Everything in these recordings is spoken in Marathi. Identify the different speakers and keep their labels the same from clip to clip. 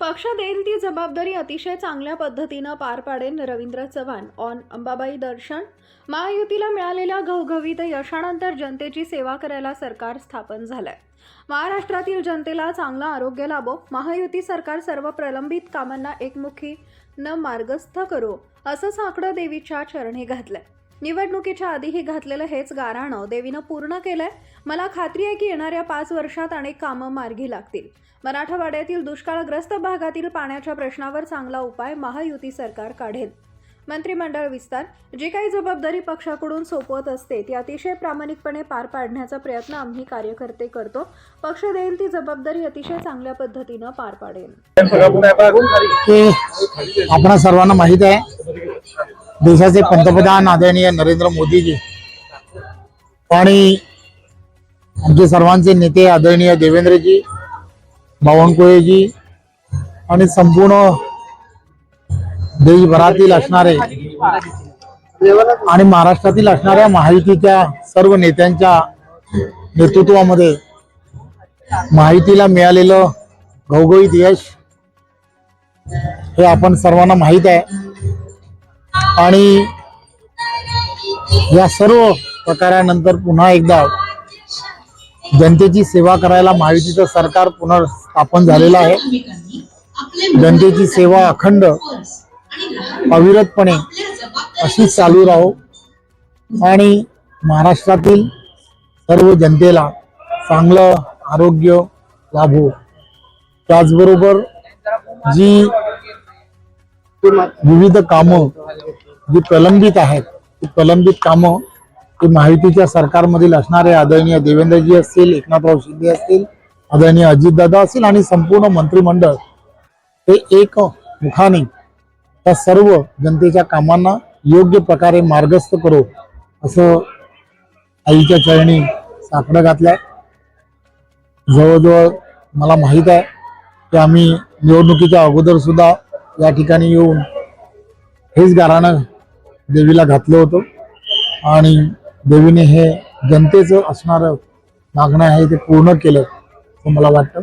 Speaker 1: पक्ष देईल ती जबाबदारी अतिशय चांगल्या पद्धतीनं पार पाडेन रवींद्र चव्हाण. ऑन अंबाबाई दर्शन. महायुतीला मिळालेल्या घवघवीत यशानंतर जनतेची सेवा करायला सरकार स्थापन झालंय. महाराष्ट्रातील जनतेला चांगलं आरोग्य लाभो. महायुती सरकार सर्व प्रलंबित कामांना एकमुखी न मार्गस्थ करो असं साकडं देवीच्या चरणी घातलंय. निवडणुकीच्या आधीही घातलेलं हेच गाराणं देवीनं पूर्ण केलंय. मला खात्री आहे की येणाऱ्या पाच वर्षात अनेक कामं मार्गी लागतील. मराठवाड्यातील दुष्काळग्रस्त भागातील पाण्याच्या प्रश्नावर चांगला उपाय महायुती सरकार काढेल. मंत्रिमंडळ विस्तार जी काही जबाबदारी पक्षाकडून सोपवत असते ती अतिशय प्रामाणिकपणे पार पाडण्याचा प्रयत्न आम्ही कार्यकर्ते करतो. पक्ष देईल ती जबाबदारी अतिशय चांगल्या पद्धतीनं पार पाडेल.
Speaker 2: आपण सर्वांना माहीत आहे देशाचे पंतप्रधान आदरणीय नरेंद्र मोदीजी. आणि आमचे सर्वांचे नेते आदरणीय देवेंद्रजी बावनकुळेजी आणि संपूर्ण देशभरातील असणारे आणि महाराष्ट्रातील असणाऱ्या महायुतीच्या सर्व नेत्यांच्या नेतृत्वामध्ये माहितीला मिळालेलं घवघवीत यश हे आपण सर्वांना माहीत आहे. आणि या सर्व प्रकारानंतर पुन्हा एकदा जनतेची सेवा करायला महायुतीचं सरकार पुनर्स्थापन झालेलं आहे. जनतेची सेवा अखंड अविरतपणे अशीच चालू राहो. आणि महाराष्ट्रातील सर्व जनतेला चांगलं आरोग्य लाभो. त्याचबरोबर जी विविध कामं जी प्रलंबित आहेत ती प्रलंबित कामं ती माहितीच्या सरकारमधील असणारे आदरणीय देवेंद्रजी असतील एकनाथराव शिंदे असतील आदरणीय अजितदादा असतील आणि संपूर्ण मंत्रिमंडळ हे एक मुखाने त्या सर्व जनतेच्या कामांना योग्य प्रकारे मार्गस्थ करो असं आईच्या चरणी साकडं घातलंय. जवळजवळ मला माहीत आहे की आम्ही निवडणुकीच्या अगोदर सुद्धा या ठिकाणी येऊन हेच गाराणं देवीला घातलं होतं. आणि देवीने हे जनतेचं असणारं मागणं आहे ते पूर्ण केलं असं मला वाटतं.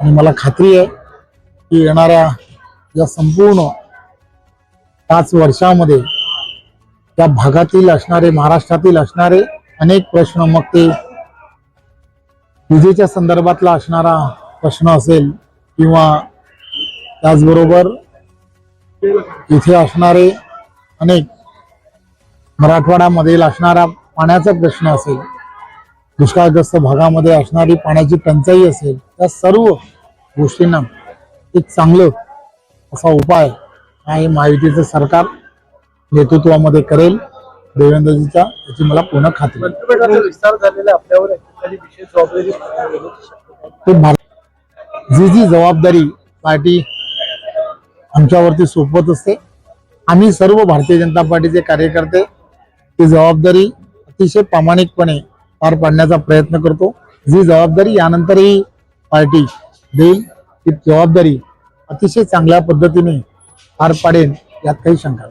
Speaker 2: आणि मला खात्री आहे की येणाऱ्या या संपूर्ण पाच वर्षामध्ये त्या भागातील असणारे महाराष्ट्रातील असणारे अनेक प्रश्न मग ते विजेच्या संदर्भातला असणारा प्रश्न असेल किंवा त्याचबरोबर इथे असणारे अनेक मराठवाड्यामधील असणारा पाण्याचा प्रश्न असेल दुष्काळग्रस्त भागामध्ये असणारी पाण्याची टंचाई असेल त्या सर्व गोष्टींना एक चांगलं असा उपाय आहे महायुतीचं सरकार नेतृत्वामध्ये करेल. देवेंद्रजीच्या याची मला पूर्ण खात्री जी जी जबाबदारी पार्टी आमच्यावरती सोपवत असते आम्ही सर्व भारतीय जनता पार्टीचे कार्यकर्ते ती जबाबदारी अतिशय प्रामाणिकपणे पार पाडण्याचा प्रयत्न करतो. जी जबाबदारी यानंतरही पार्टी देईल ती जबाबदारी अतिशय चांगल्या पद्धतीने पार पाडेल यात काही शंका